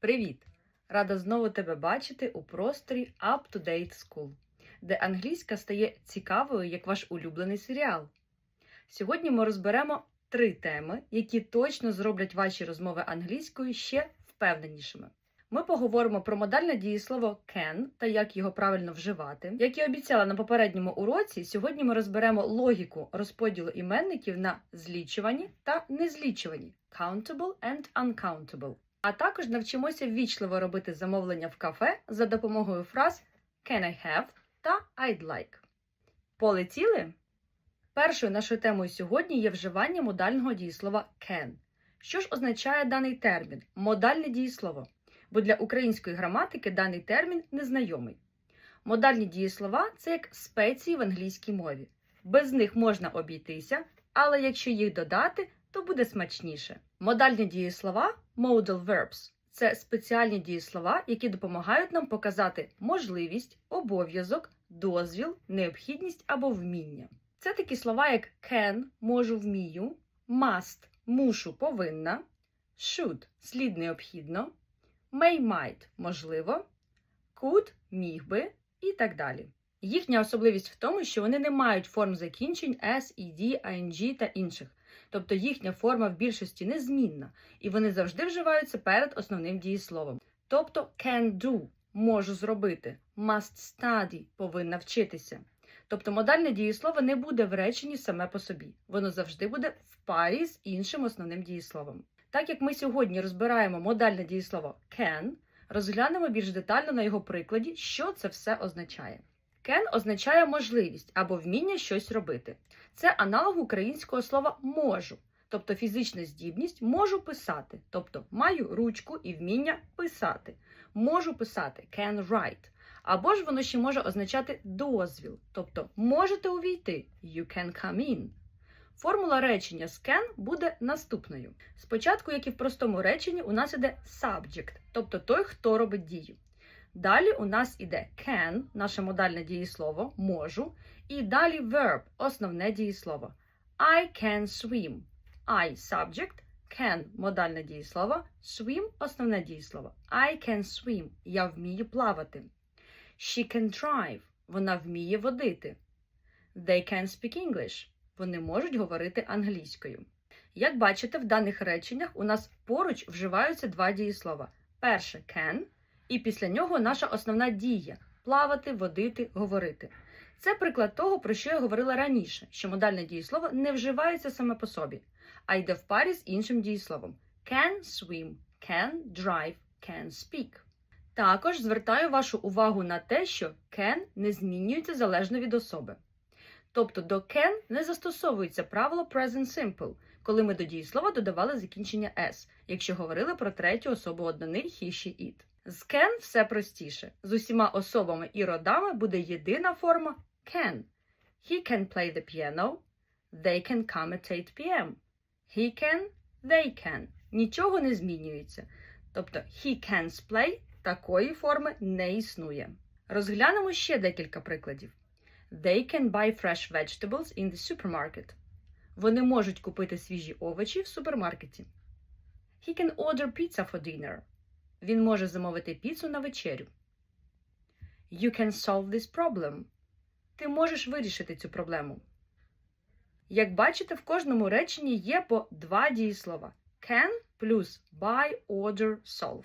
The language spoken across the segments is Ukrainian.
Привіт! Рада знову тебе бачити у просторі Up to Date School, де англійська стає цікавою як ваш улюблений серіал. Сьогодні ми розберемо три теми, які точно зроблять ваші розмови англійською ще впевненішими. Ми поговоримо про модальне дієслово can та як його правильно вживати. Як і обіцяла на попередньому уроці, сьогодні ми розберемо логіку розподілу іменників на злічувані та незлічувані countable and uncountable. А також навчимося ввічливо робити замовлення в кафе за допомогою фраз can I have та I'd like. Полетіли? Першою нашою темою сьогодні є вживання модального дієслова can. Що ж означає даний термін? Модальне дієслово. Бо для української граматики даний термін незнайомий. Модальні дієслова це як спеції в англійській мові. Без них можна обійтися, але якщо їх додати, то буде смачніше. Модальні дієслова modal verbs – це спеціальні дієслова, які допомагають нам показати можливість, обов'язок, дозвіл, необхідність або вміння. Це такі слова, як can можу вмію, must мушу повинна, should слід необхідно, may might можливо, could міг би і так далі. Їхня особливість в тому, що вони не мають форм закінчень s, ed, ing та інших. Тобто їхня форма в більшості незмінна, і вони завжди вживаються перед основним дієсловом. Тобто can do можу зробити, must study повинна вчитися. Тобто модальне дієслово не буде в реченні саме по собі. Воно завжди буде в парі з іншим основним дієсловом. Так як ми сьогодні розбираємо модальне дієслово can, розглянемо більш детально на його прикладі, що це все означає. Can означає можливість або вміння щось робити. Це аналог українського слова можу, тобто фізична здібність можу писати, тобто маю ручку і вміння писати. Можу писати can write. Або ж воно ще може означати дозвіл, тобто можете увійти you can come in. Формула речення з can буде наступною. Спочатку, як і в простому реченні, у нас іде subject, тобто той, хто робить дію. Далі у нас іде can, наше модальне дієслово, можу, і далі verb, основне дієслово. I can swim. I subject, can модальне дієслово, swim основне дієслово. I can swim. Я вмію плавати. She can drive. Вона вміє водити. They can speak English. Вони можуть говорити англійською. Як бачите, в даних реченнях у нас поруч вживаються два дієслова. Перше can, і після нього наша основна дія плавати, водити, говорити. Це приклад того, про що я говорила раніше, що модальне дієслово не вживається саме по собі, а йде в парі з іншим дієсловом: can swim, can drive, can speak. Також звертаю вашу увагу на те, що can не змінюється залежно від особи. Тобто до can не застосовується правило present simple, коли ми до дієслова додавали закінчення s, якщо говорили про третю особу однини he, she, it. З can все простіше. З усіма особами і родами буде єдина форма can. He can play the piano. They can come at 8 p.m. He can, they can. Нічого не змінюється. Тобто he can's play такої форми не існує. Розглянемо ще декілька прикладів. They can buy fresh vegetables in the supermarket. Вони можуть купити свіжі овочі в супермаркеті. He can order pizza for dinner. Він може замовити піцу на вечерю. You can solve this problem. Ти можеш вирішити цю проблему. Як бачите, в кожному реченні є по два дієслова can плюс buy, order, solve.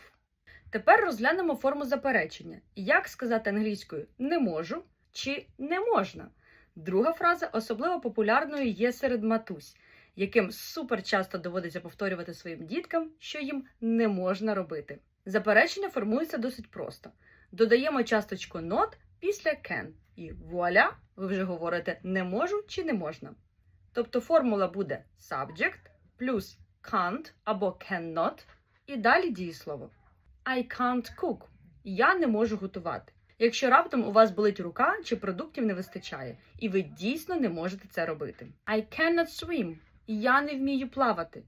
Тепер розглянемо форму заперечення. Як сказати англійською не можу чи не можна. Друга фраза особливо популярною є серед матусь, яким супер часто доводиться повторювати своїм діткам, що їм не можна робити. Заперечення формується досить просто. Додаємо часточку not після can. І вуаля, ви вже говорите не можу чи не можна. Тобто формула буде subject плюс can't або cannot, і далі дієслово. I can't cook. Я не можу готувати. Якщо раптом у вас болить рука чи продуктів не вистачає, і ви дійсно не можете це робити. I cannot swim. Я не вмію плавати.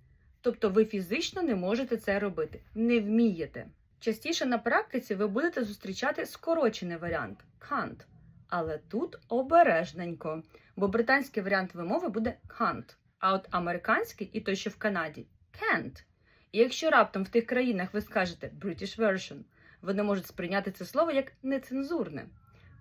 Тобто ви фізично не можете це робити, не вмієте. Частіше на практиці ви будете зустрічати скорочений варіант can't. Але тут обережненько, бо британський варіант вимови буде can't, а от американський і той, що в Канаді can't. І якщо раптом в тих країнах ви скажете British version, вони можуть сприйняти це слово як нецензурне.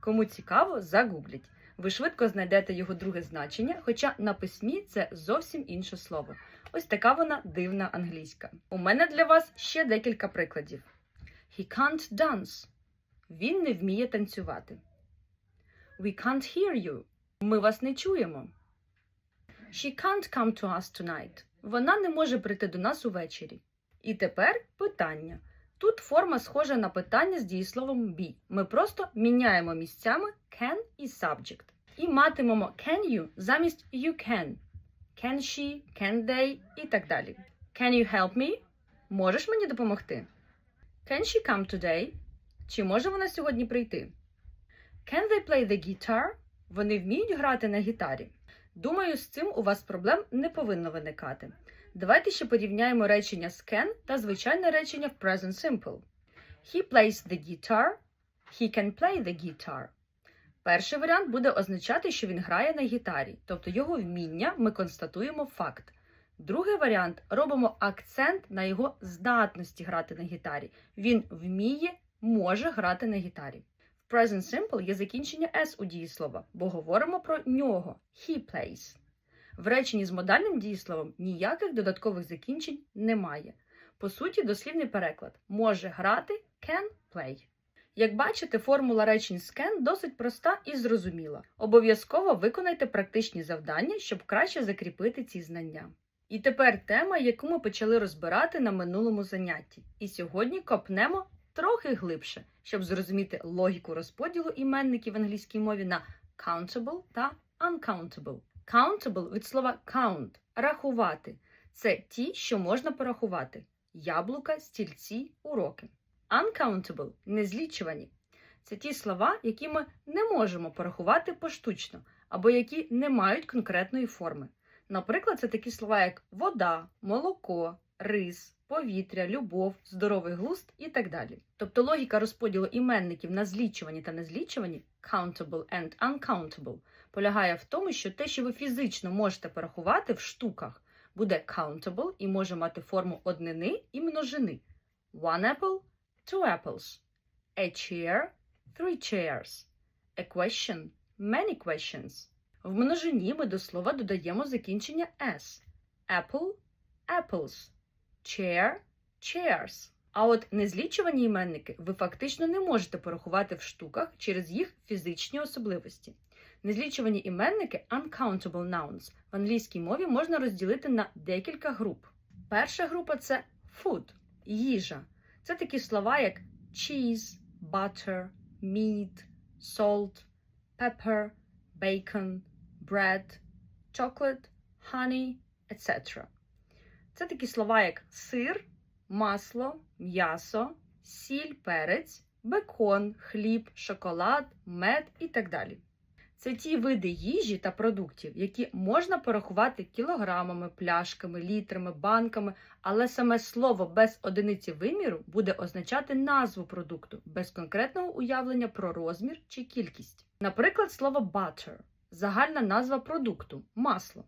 Кому цікаво, загугліть. Ви швидко знайдете його друге значення, хоча на письмі це зовсім інше слово. Ось така вона дивна англійська. У мене для вас ще декілька прикладів. He can't dance. Він не вміє танцювати. We can't hear you. Ми вас не чуємо. She can't come to us tonight. Вона не може прийти до нас увечері. І тепер питання. Тут форма схожа на питання з дієсловом be. Ми просто міняємо місцями can і subject. І матимемо can you замість you can. Can she, can they і так далі. Can you help me? Можеш мені допомогти? Can she come today? Чи може вона сьогодні прийти? Can they play the guitar? Вони вміють грати на гітарі. Думаю, з цим у вас проблем не повинно виникати. Давайте ще порівняємо речення з can та звичайне речення в present simple. He plays the guitar. He can play the guitar. Перший варіант буде означати, що він грає на гітарі, тобто його вміння ми констатуємо факт. Другий варіант робимо акцент на його здатності грати на гітарі. Він вміє, може грати на гітарі. В present simple є закінчення s у дієслова, бо говоримо про нього. He plays. В реченні з модальним дієсловом ніяких додаткових закінчень немає. По суті, дослівний переклад може грати can play. Як бачите, формула речень can досить проста і зрозуміла. Обов'язково виконайте практичні завдання, щоб краще закріпити ці знання. І тепер тема, яку ми почали розбирати на минулому занятті. І сьогодні копнемо трохи глибше, щоб зрозуміти логіку розподілу іменників в англійській мові на countable та uncountable. Countable від слова count рахувати. Це ті, що можна порахувати: яблука, стільці, уроки. Uncountable незлічувані. Це ті слова, які ми не можемо порахувати поштучно, або які не мають конкретної форми. Наприклад, це такі слова, як вода, молоко, рис, повітря, любов, здоровий глузд і так далі. Тобто логіка розподілу іменників на злічувані та незлічувані countable and uncountable полягає в тому, що те, що ви фізично можете порахувати в штуках, буде countable і може мати форму однини і множини. One apple – two apples. A chair – three chairs. A question – many questions. В множині ми до слова додаємо закінчення s. Apple – apples. Chair – chairs. А от незлічувані іменники ви фактично не можете порахувати в штуках через їх фізичні особливості. Незлічувані іменники uncountable nouns в англійській мові можна розділити на декілька груп. Перша група це food – їжа. Це такі слова, як cheese, butter, meat, salt, pepper, bacon, bread, chocolate, honey, etc. Це такі слова, як сир, масло, м'ясо, сіль, перець, бекон, хліб, шоколад, мед і так далі. Це ті види їжі та продуктів, які можна порахувати кілограмами, пляшками, літрами, банками, але саме слово без одиниці виміру буде означати назву продукту без конкретного уявлення про розмір чи кількість. Наприклад, слово butter – загальна назва продукту масло.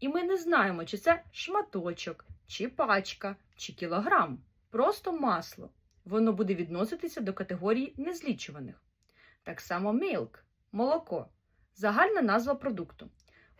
І ми не знаємо, чи це шматочок, чи пачка, чи кілограм. Просто масло. Воно буде відноситися до категорії незлічуваних. Так само milk – молоко загальна назва продукту.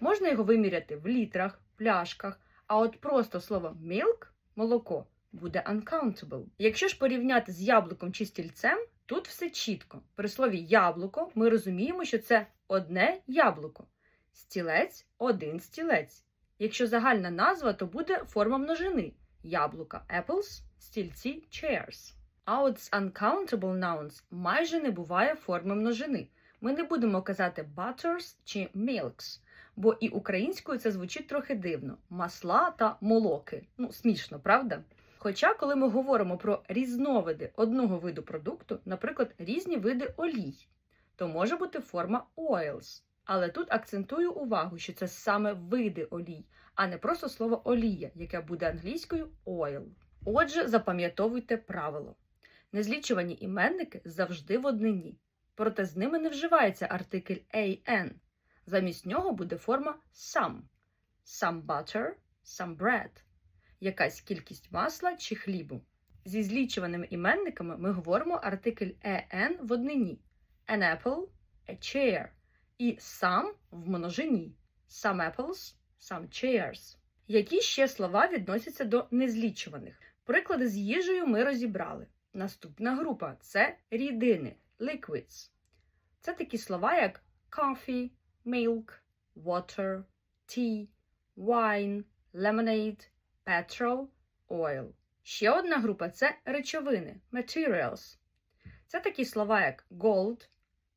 Можна його виміряти в літрах, пляшках, а от просто слово milk молоко буде uncountable. Якщо ж порівняти з яблуком чи стільцем, тут все чітко. При слові яблуко ми розуміємо, що це одне яблуко, стілець один стілець. Якщо загальна назва, то буде форма множини яблука apples, стільці chairs. А от з uncountable nouns майже не буває форми множини. Ми не будемо казати butters чи milks, бо і українською це звучить трохи дивно: масла та молоки. Ну, смішно, правда? Хоча, коли ми говоримо про різновиди одного виду продукту, наприклад, різні види олій, то може бути форма oils. Але тут акцентую увагу, що це саме види олій, а не просто слово олія, яке буде англійською oil. Отже, запам'ятовуйте правило: незлічувані іменники завжди в однині проте з ними не вживається артикль an. Замість нього буде форма some. Some butter, some bread. якась кількість масла чи хлібу. Зі злічуваними іменниками ми говоримо артикль en в однині, an apple, a chair, і some в множині, some apples, some chairs. Які ще слова відносяться до незлічуваних? Приклади з їжею ми розібрали. Наступна група це рідини liquids. Це такі слова, як coffee, milk, water, tea, wine, lemonade, petrol, oil. Ще одна група це речовини materials. Це такі слова, як gold,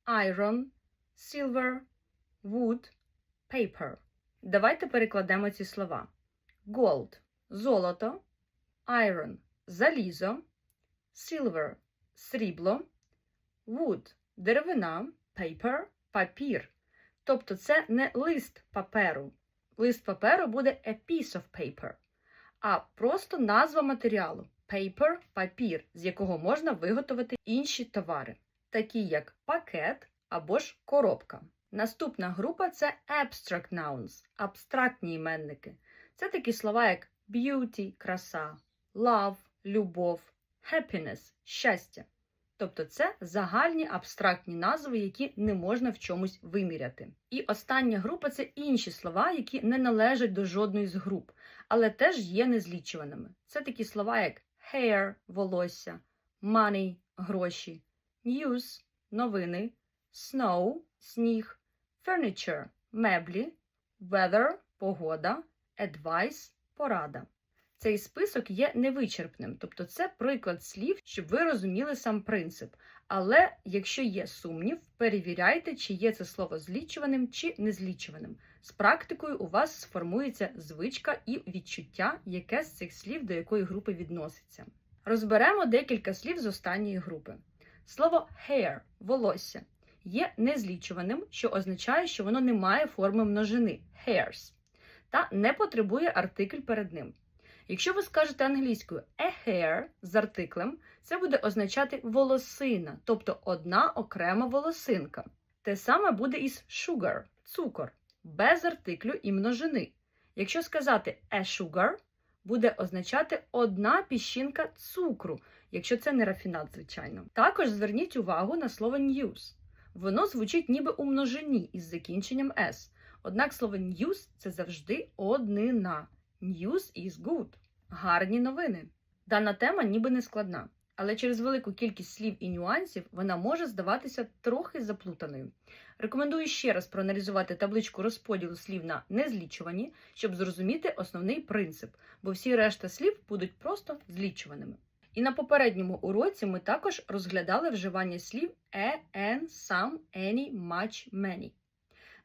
iron, silver, wood, paper. Давайте перекладемо ці слова. Gold золото, iron залізо, silver срібло, wood деревина, paper папір. Тобто це не лист паперу. Лист паперу буде a piece of paper, а просто назва матеріалу paper папір, з якого можна виготовити інші товари, такі як пакет або ж коробка. Наступна група це abstract nouns, абстрактні іменники. Це такі слова, як beauty краса, love любов, happiness щастя. Тобто це загальні абстрактні назви, які не можна в чомусь виміряти. І остання група це інші слова, які не належать до жодної з груп, але теж є незлічуваними. Це такі слова, як hair волосся, money гроші, news новини, snow сніг, furniture меблі, weather погода, advice порада. Цей список є невичерпним, тобто це приклад слів, щоб ви розуміли сам принцип. Але якщо є сумнів, перевіряйте, чи є це слово злічуваним чи незлічуваним. З практикою у вас сформується звичка і відчуття, яке з цих слів до якої групи відноситься. Розберемо декілька слів з останньої групи. Слово hair волосся є незлічуваним, що означає, що воно не має форми множини hairs, та не потребує артикль перед ним. Якщо ви скажете англійською a hair з артиклем, це буде означати волосина, тобто одна окрема волосинка. Те саме буде із sugar цукор, без артиклю і множини. Якщо сказати a sugar, буде означати одна піщинка цукру, якщо це не рафінат, звичайно. Також зверніть увагу на слово news. Воно звучить ніби у множині із закінченням s. Однак слово news це завжди однина. News is good. Гарні новини. Дана тема ніби не складна, але через велику кількість слів і нюансів вона може здаватися трохи заплутаною. Рекомендую ще раз проаналізувати табличку розподілу слів на незлічувані, щоб зрозуміти основний принцип, бо всі решта слів будуть просто злічуваними. І на попередньому уроці ми також розглядали вживання слів e, en, some, any, much, many.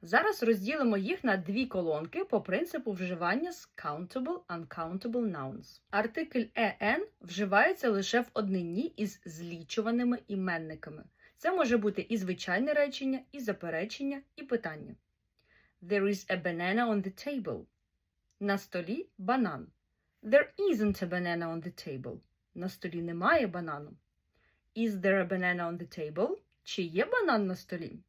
Зараз розділимо їх на дві колонки по принципу вживання з countable uncountable nouns. Артикль en вживається лише в однині із злічуваними іменниками. Це може бути і звичайне речення, і заперечення, і питання. There is a banana on the table. На столі банан. There isn't a banana on the table. На столі немає банану. Is there a banana on the table? Чи є банан на столі?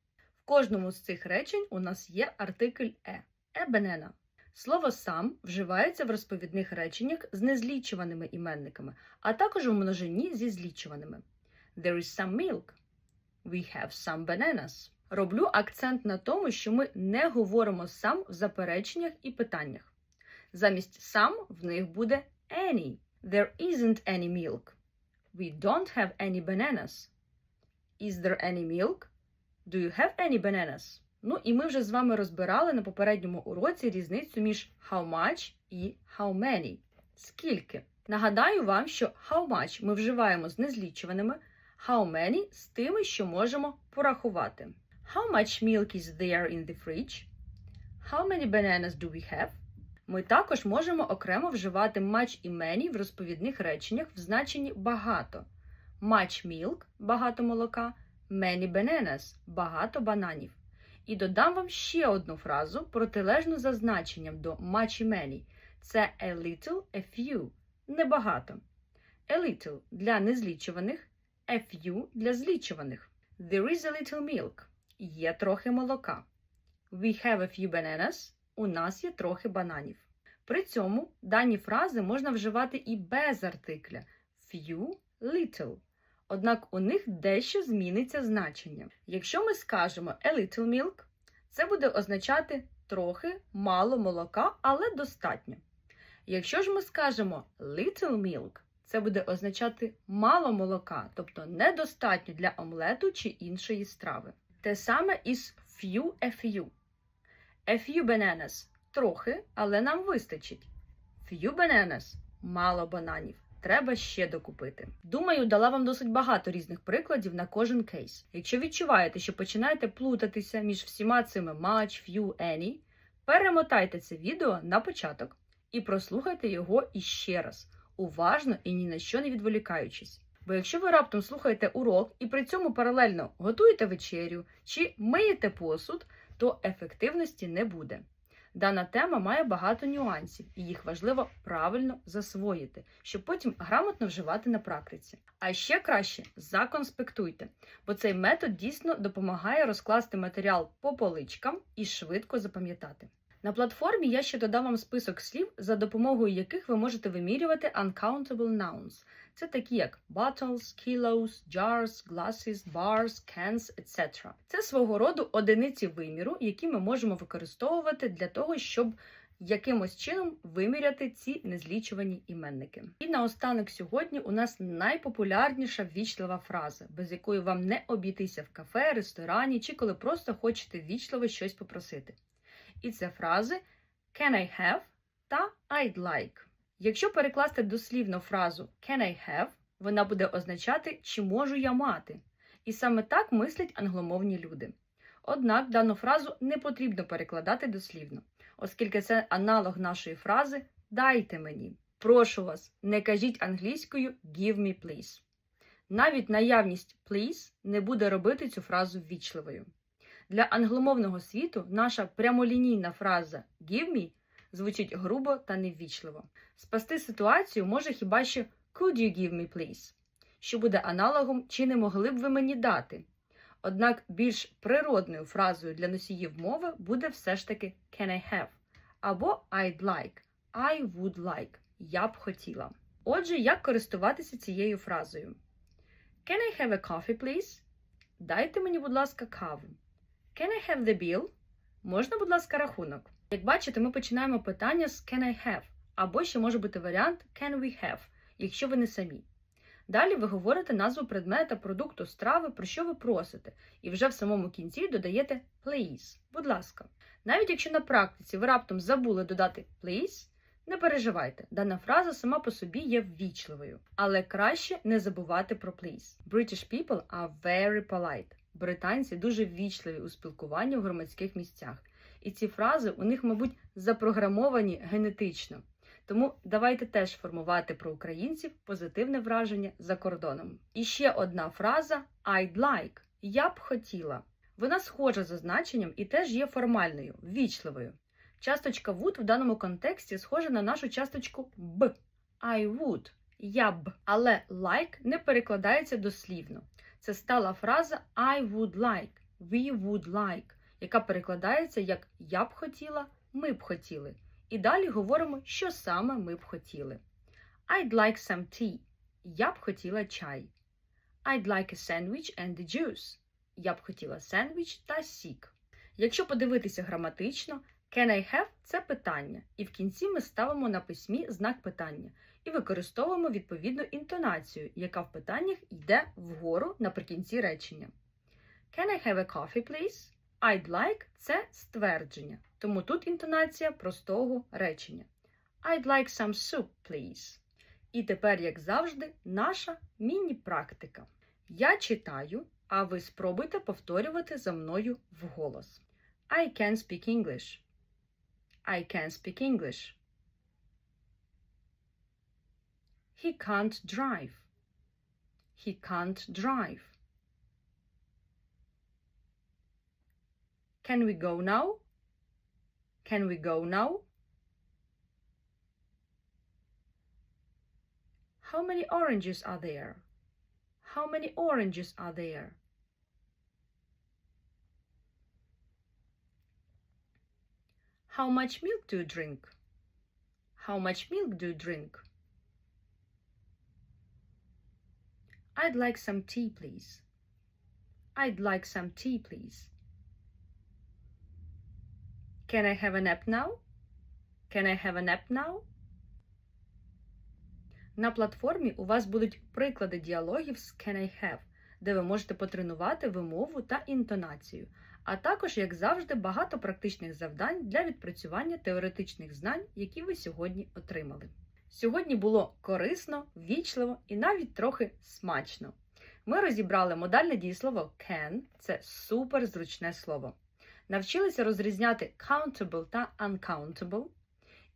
Кожному з цих речень у нас є артикль е. Е банана. Слово сам вживається в розповідних реченнях з незлічуваними іменниками, а також у множині зі злічуваними. There is some milk. We have some bananas. Роблю акцент на тому, що ми не говоримо сам в запереченнях і питаннях. Замість сам в них буде any. There isn't any milk. We don't have any bananas. Is there any milk? Do you have any bananas? Ну і ми вже з вами розбирали на попередньому уроці різницю між how much і how many. Скільки? Нагадаю вам, що how much ми вживаємо з незлічуваними, how many з тими, що можемо порахувати. How much milk is there in the fridge? How many bananas do we have? Ми також можемо окремо вживати much і many в розповідних реченнях в значенні багато. Much milk багато молока, many bananas багато бананів. І додам вам ще одну фразу, протилежну за значенням до much і many. Це a little, a few небагато. A little для незлічуваних, a few для злічуваних. There is a little milk. Є трохи молока. We have a few bananas. У нас є трохи бананів. При цьому дані фрази можна вживати і без артикля few, little. Однак у них дещо зміниться значення. Якщо ми скажемо a little milk, це буде означати трохи, мало молока, але достатньо. Якщо ж ми скажемо little milk, це буде означати мало молока, тобто недостатньо для омлету чи іншої страви. Те саме із few a few. A few bananas трохи, але нам вистачить. Few bananas мало бананів. Треба ще докупити. Думаю, дала вам досить багато різних прикладів на кожен кейс. Якщо відчуваєте, що починаєте плутатися між всіма цими much, few, any, перемотайте це відео на початок і прослухайте його іще раз, уважно і ні на що не відволікаючись. Бо якщо ви раптом слухаєте урок і при цьому паралельно готуєте вечерю чи миєте посуд, то ефективності не буде. Дана тема має багато нюансів, і їх важливо правильно засвоїти, щоб потім грамотно вживати на практиці. А ще краще законспектуйте, бо цей метод дійсно допомагає розкласти матеріал по поличкам і швидко запам'ятати. На платформі я ще додам вам список слів, за допомогою яких ви можете вимірювати uncountable nouns. Це такі як bottles, kilos, jars, glasses, bars, cans, etc. Це свого роду одиниці виміру, які ми можемо використовувати для того, щоб якимось чином виміряти ці незлічувані іменники. І наостанок сьогодні у нас найпопулярніша ввічлива фраза, без якої вам не обійтися в кафе, ресторані чи коли просто хочете ввічливо щось попросити. І це фрази can I have та I'd like. Якщо перекласти дослівно фразу can I have, вона буде означати чи можу я мати. І саме так мислять англомовні люди. Однак дану фразу не потрібно перекладати дослівно, оскільки це аналог нашої фрази дайте мені. Прошу вас, не кажіть англійською give me please. Навіть наявність please не буде робити цю фразу ввічливою. Для англомовного світу наша прямолінійна фраза give me звучить грубо та неввічливо. Спасти ситуацію може хіба що could you give me please, що буде аналогом чи не могли б ви мені дати. Однак більш природною фразою для носіїв мови буде все ж таки can I have або I'd like, I would like, я б хотіла. Отже, як користуватися цією фразою? Can I have a coffee, please? Дайте мені, будь ласка, каву. Can I have the bill? Можна, будь ласка, рахунок. Як бачите, ми починаємо питання з can I have, або ще може бути варіант can we have, якщо ви не самі. Далі ви говорите назву предмета, продукту, страви, про що ви просите, і вже в самому кінці додаєте please, будь ласка. Навіть якщо на практиці ви раптом забули додати please, не переживайте, дана фраза сама по собі є ввічливою, але краще не забувати про please. British people are very polite. Британці дуже ввічливі у спілкуванні в громадських місцях. І ці фрази у них, мабуть, запрограмовані генетично. Тому давайте теж формувати про українців позитивне враження за кордоном. І ще одна фраза I'd like я б хотіла. Вона схожа за значенням і теж є формальною, ввічливою. Часточка would в даному контексті схожа на нашу часточку б. I would я б. Але like не перекладається дослівно. Це стала фраза I would like, we would like, яка перекладається як я б хотіла, ми б хотіли. І далі говоримо, що саме ми б хотіли. I'd like some tea. Я б хотіла чай. I'd like a sandwich and a juice. Я б хотіла сендвіч та сік. Якщо подивитися граматично, can I have це питання, і в кінці ми ставимо на письмі знак питання і використовуємо відповідну інтонацію, яка в питаннях йде вгору наприкінці речення. Can I have a coffee, please? I'd like це ствердження, тому тут інтонація простого речення. I'd like some soup, please. І тепер, як завжди, наша міні-практика. Я читаю, а ви спробуйте повторювати за мною вголос. I can speak English. I can speak English. He can't drive. He can't drive. Can we go now? Can we go now? How many oranges are there? How many oranges are there? How much milk do you drink? How much milk do you drink? I'd like some tea, please. I'd like some tea, please. Can I have a nap now? Can I have a nap now? На платформі у вас будуть приклади діалогів з Can I have, де ви можете потренувати вимову та інтонацію, а також, як завжди, багато практичних завдань для відпрацювання теоретичних знань, які ви сьогодні отримали. Сьогодні було корисно, ввічливо і навіть трохи смачно. Ми розібрали модальне дієслово can це супер зручне слово. Навчилися розрізняти countable та uncountable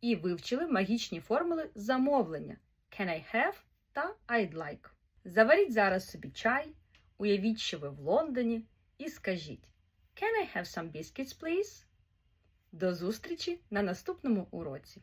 і вивчили магічні формули замовлення can I have та I'd like. Заваріть зараз собі чай, уявіть, що ви в Лондоні, і скажіть Can I have some biscuits, please? До зустрічі на наступному уроці!